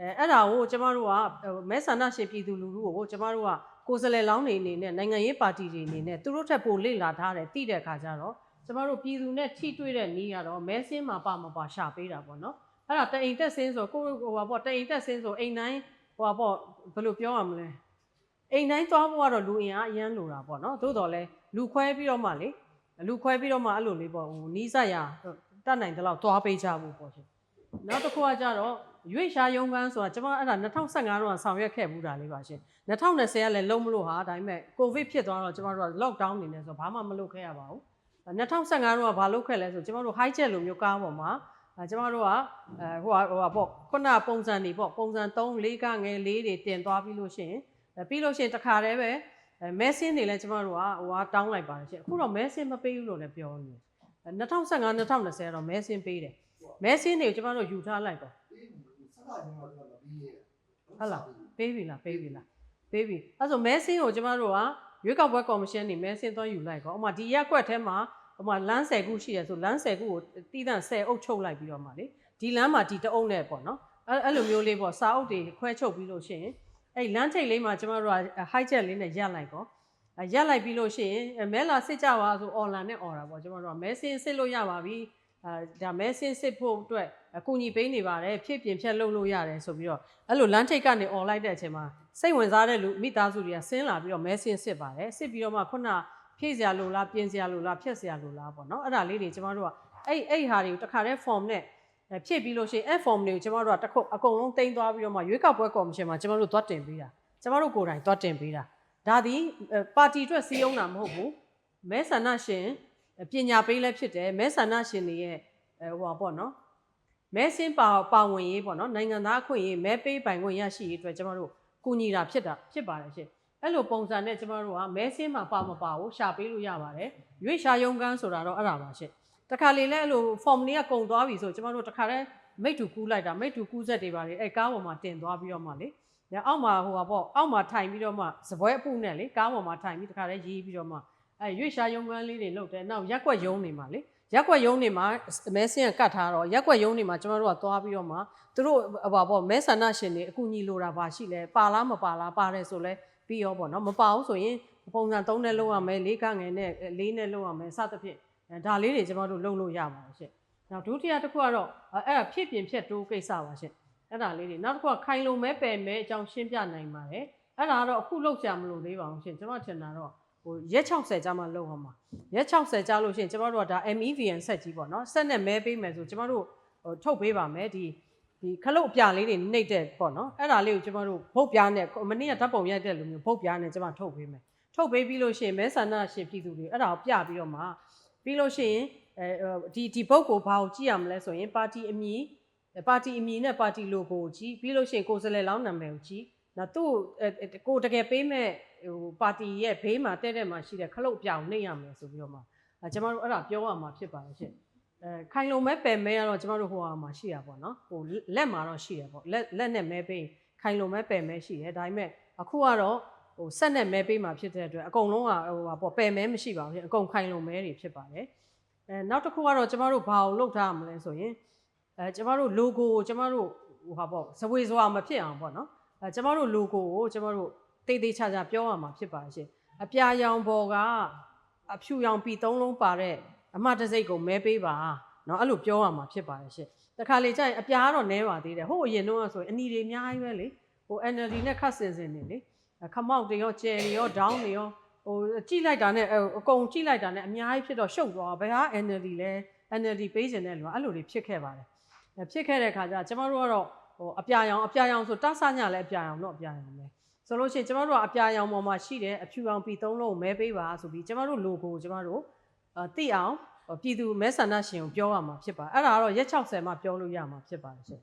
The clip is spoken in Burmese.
အဲအဲ့ဒါကိုကျမတို့ကမဲဆန္ဒရှင်ပြည်သူလူထုကိုကျမတို့ကကိုယ်စားလှယ်လောင်းနေအနေနဲ့နိုင်ငံရေးပါတီတွေအနေနဲ့သူတို့ထက်ပိုလေ့လာထားတယ်သိတဲ့အခါကျတော့ကျမတို့ပြည်သူနဲ့ထိတွေ့တဲ့နည်းကတော့မဲဆင်းမှာပါမပါရှာပေးတာပေါ့နော်အဲ့ဒါတအိမ်တက်ဆင်းဆိုကိုဟိုပါပေါ့တအိမ်တက်ဆင်းဆိုအိမ်တိုင်းဟိုပါပေါ့ဘယ်လိုပြောရမလဲအိမ်တိုင်းသွားဖို့ကတော့လူအင်အားအရန်လိုတာပေါ့နော်သို့တော်လဲလူခွဲပြီးတော့မှလေလူခွဲပြီးတော့မှအဲ့လိုလေးပေါ့ဟိုနီးစပ်ရတတ်နိုင်တဲ့လောက်သွားပေးကြဖို့ပေါ့ရှင်နောက်တစ်ခုကကြတော့ ရွေ့ရှားရုံးကန်းဆိုတာကျွန်မအဲ့ဒါ2015တော့ဆောင်ရွက်ခဲ့မှုတာလေးပါရှင်2020ကလည်းလုံးမလို့ဟာဒါပေမဲ့ကိုဗစ်ဖြစ်သွားတော့ကျွန်တော်တို့က lockdown နေနေဆိုဘာမှမလုပ်ခဲ့ရပါဘူး2015တော့ကဘာလုပ်ခဲ့လဲဆိုကျွန်တော်တို့ high jet လိုမျိုးကားပေါ်မှာအဲကျွန်တော်တို့ကအဲဟိုဟာဟိုဟာပေါ့ခုနပုံစံတွေပေါ့ပုံစံ3 4ကငယ်လေးတွေတင်သွားပြီးလို့ရှိရင်အဲပြီးလို့ရှိရင်တခါတည်းပဲအဲမဲဆင်းတွေလည်းကျွန်တော်တို့ကဟိုဟာတောင်းလိုက်ပါတယ်ရှင်အခုတော့မဲဆင်းမပေးဘူးလို့လည်းပြောနေတယ်2015 2020တော့မဲဆင်းပေးတယ်မဲစင်းတွေကိုကျမတို့ယူထားလိုက်တော့ စကားချင်းတော့တော့ပြီးရဲ့ဟုတ်လားပေးပြီလားပေးပြီလားပေးပြီအဲဆိုမဲစင်းကိုကျမတို့ကရွေးကောက်ပွဲကော်မရှင်နေမဲစင်းသွားယူလိုက်ကောဥမာဒီရက်ကွက်ထဲမှာဥမာလမ်း10ခုရှိရဆိုလမ်း10ခုကိုတီးတန့်10အုပ်ချုပ်လိုက်ပြီးတော့မှလေဒီလမ်းမှာဒီတအုပ်နဲ့ပေါ့နော်အဲအဲ့လိုမျိုးလေးပေါ့စာအုပ်တွေခွဲချုပ်ပြီးလို့ရှိရင်အဲ့လမ်းထိပ်လေးမှာကျမတို့က high jet လေးနဲ့ရက်လိုက်ကောအဲရက်လိုက်ပြီးလို့ရှိရင်အဲမဲလာစစ်ကြပါဆို online နဲ့ order ပေါ့ကျမတို့ကမဲစင်းစစ်လို့ရပါပြီအဲ ဒါမဲဆင်းစစ်ဖို့အတွက်အကူအညီပေးနေပါတယ်ဖြစ်ပြင်ဖြတ်လုပ်လို့ရတယ်ဆိုပြီးတော့အဲ့လိုလမ်းထိပ်ကနေ on လိုက်တဲ့အချိန်မှာစိတ်ဝင်စားတဲ့လူမိသားစုတွေကဆင်းလာပြီးတော့မဲဆင်းစစ်ပါတယ်စစ်ပြီးတော့မှခုနဖြည့်စရာလိုလားပြင်စရာလိုလားဖြတ်စရာလိုလားပေါ့နော်အဲ့ဒါလေးတွေကျမတို့ကအဲ့အဲ့ဟာတွေကိုတစ်ခါတည်း form နဲ့ဖြည့်ပြီးလို့ရှိရင်အဲ့ form တွေကိုကျမတို့ကတစ်ခုအကုန်လုံးတင်သွားပြီးတော့မှရွေးကောက်ပွဲကော်မရှင်မှာကျမတို့သွားတင်ပေးတာကျမတို့ကိုယ်တိုင်သွားတင်ပေးတာဒါသည်ပါတီအတွက်စီးအောင်တာမဟုတ်ဘူးမဲဆန္ဒရှင် ပညာပေးလည်းဖြစ်တယ်မဲဆန္ဒရှင်တွေရဲ့အဲဟိုပါပေါ့နော်မဲစင်းပါပါဝင်ရေးပေါ့နော်နိုင်ငံသားအခွင့်အရေးမဲပေးပိုင်ခွင့်ရရှိရေးအတွက်ကျမတို့ကူညီတာဖြစ်တာဖြစ်ပါတယ်ရှင်အဲ့လိုပုံစံနဲ့ကျမတို့ကမဲစင်းမှာပါမပါဘူးရှာပေးလို့ရပါတယ်ရွေးရှာရုံကန်းဆိုတာတော့အဲ့ဒါပါရှင်တခါလေလဲအဲ့လို form လေးကကုန်သွားပြီဆိုကျမတို့တခါတည်းမိတ်တူကူးလိုက်တာမိတ်တူကူးဆက်တွေပါလေအဲ့ကားပေါ်မှာတင်သွားပြီးတော့မှလေညအောက်မှာဟိုပါပေါ့အောက်မှာထိုင်ပြီးတော့မှစပွဲအပုနဲ့လေကားပေါ်မှာထိုင်ပြီးတခါတည်းရေးပြီးတော့မှ အဲရွေးရှာရုံကန်းလေးတွေလုပ်တယ်နောက်ရက်ွက်ရုံနေမှာလေရက်ွက်ရုံးတွေမှာမဲစင်းကကတ်ထားတော့ရက်ွက်ရုံးတွေမှာကျမတို့ကသွားပြီးတော့မှသူတို့ဟဘာပေါ့မဲဆန္ဒရှင်တွေအကူညီလိုတာပါရှိလဲပါလားမပါလားပါတယ်ဆိုလဲပြီးရောပေါ့နော်မပါဘူးဆိုရင်ပုံစံ3နဲ့လုံးရမယ်၄ကငယ်နဲ့၄နဲ့လုံးရမယ်စသဖြင့်ဒါလေးတွေကျမတို့လုပ်လို့ရပါတယ်ရှင့်နောက်ဒုတိယတစ်ခုကတော့အဲ့ဒါဖြစ်ပြင်ဖြစ်တိုးကိစ္စပါရှင့်အဲ့ဒါလေးတွေနောက်တစ်ခုကခိုင်လုံမဲပယ်မဲအကြောင်းရှင်းပြနိုင်ပါတယ်အဲ့ဒါကတော့အခုလောက်ကြမလို့သေးပါဘူးရှင့်ကျမထင်တာတော့ ဟိုရက်60ကြာမှလောက်အောင်ပါရက်60ကြာလို့ရှရင်ကျမတို့ကဒါ MEVN ဆက်ကြီးပေါ့နော်ဆက်နဲ့မဲပေးမယ်ဆိုကျမတို့ဟိုထုတ်ပေးပါမယ်ဒီဒီခလုတ်အပြလေးတွေနှိပ်တဲ့ပေါ့နော်အဲ့ဒါလေးကိုကျမတို့ဘုတ်ပြားနဲ့မနေ့ကဓာတ်ပုံရိုက်တဲ့လူမျိုးဘုတ်ပြားနဲ့ကျမထုတ်ပေးမယ်ထုတ်ပေးပြီးလို့ရှိရင်မဲဆန္ဒရှင်ပြည်သူတွေအဲ့ဒါကိုပြပြီးတော့မှပြီးလို့ရှိရင်အဲဒီဒီဘုတ်ကိုဘာကိုကြည့်ရမလဲဆိုရင်ပါတီအမည်ပါတီအမည်နဲ့ပါတီလိုကိုကြည့်ပြီးလို့ရှိရင်ကိုယ်စားလှယ်လောင်းနာမည်ကိုကြည့်နောက်သူ့ကိုတကယ်ပေးမဲ့ ဟိုပါတီရဲ့ဘေးမှာတဲ့တဲ့မှာရှိတဲ့ခလုတ်ပြောင်နှိပ်ရမယ်ဆိုပြီးတော့မှအဲကျမတို့အဲ့ဒါပြောရမှာဖြစ်ပါတယ်ရှင့်အဲခိုင်လုံမဲပယ်မဲကတော့ကျမတို့ဟိုဟာမှာရှိရပါတော့ဟိုလက်မှာတော့ရှိရပေါ့လက်လက်နဲ့မဲပေးခိုင်လုံမဲပယ်မဲရှိတယ်ဒါပေမဲ့အခုကတော့ဟိုဆက်နဲ့မဲပေးမှာဖြစ်တဲ့အတွက်အကုန်လုံးကဟိုဟာပေါ့ပယ်မဲမရှိပါဘူးရှင်အကုန်ခိုင်လုံမဲတွေဖြစ်ပါတယ်အဲနောက်တစ်ခုကတော့ကျမတို့ဘာကိုလုပ်ထားရမလဲဆိုရင်အဲကျမတို့ logo ကိုကျမတို့ဟိုဟာပေါ့ဇဝေဇွာမဖြစ်အောင်ပေါ့နော်အဲကျမတို့ logo ကိုကျမတို့ တိတ်သေးချာချာပြောရမှာဖြစ်ပါရှင်အပြာရောင်ပေါ်ကအဖြူရောင်ပီသုံးလုံးပါတဲ့အမတစိတ်ကိုမဲပေးပါနော်အဲ့လိုပြောရမှာဖြစ်ပါရှင်တခါလေကြာရင်အပြာတော့နဲပါသေးတယ်ဟိုအရင်တော့ဆိုရင်အနီတွေအများကြီးပဲလေဟို energy နဲ့ခတ်စင်စင်နေလေခမောက်တွေရောကျယ်တွေရော down တွေရောဟိုကြိလိုက်တာနဲ့အကုန်ကြိလိုက်တာနဲ့အများကြီးဖြစ်တော့ရှုပ်သွားဘယ်ဟာ energy လဲ energy ပေးခြင်းနဲ့လို့အဲ့လိုတွေဖြစ်ခဲ့ပါတယ်ဖြစ်ခဲ့တဲ့ခါကျကျွန်တော်တို့ကတော့ဟိုအပြာရောင်အပြာရောင်ဆိုတဆညလည်းအပြာရောင်တော့အပြာရောင်ပဲ ဆိုလို့ရှိရင်ကျမတို့ကအပြာရောင်ပေါ်မှာရှိတဲ့အဖြူရောင်ပြီးသုံးလုံးမဲပေးပါဆိုပြီးကျမတို့ logo ကိုကျမတို့အသိအောင်ပြည်သူမဲဆန္ဒရှင်ကိုပြောရမှာဖြစ်ပါအဲ့ဒါကတော့ရက်60မှပြောလို့ရမှာဖြစ်ပါတယ်ရှင်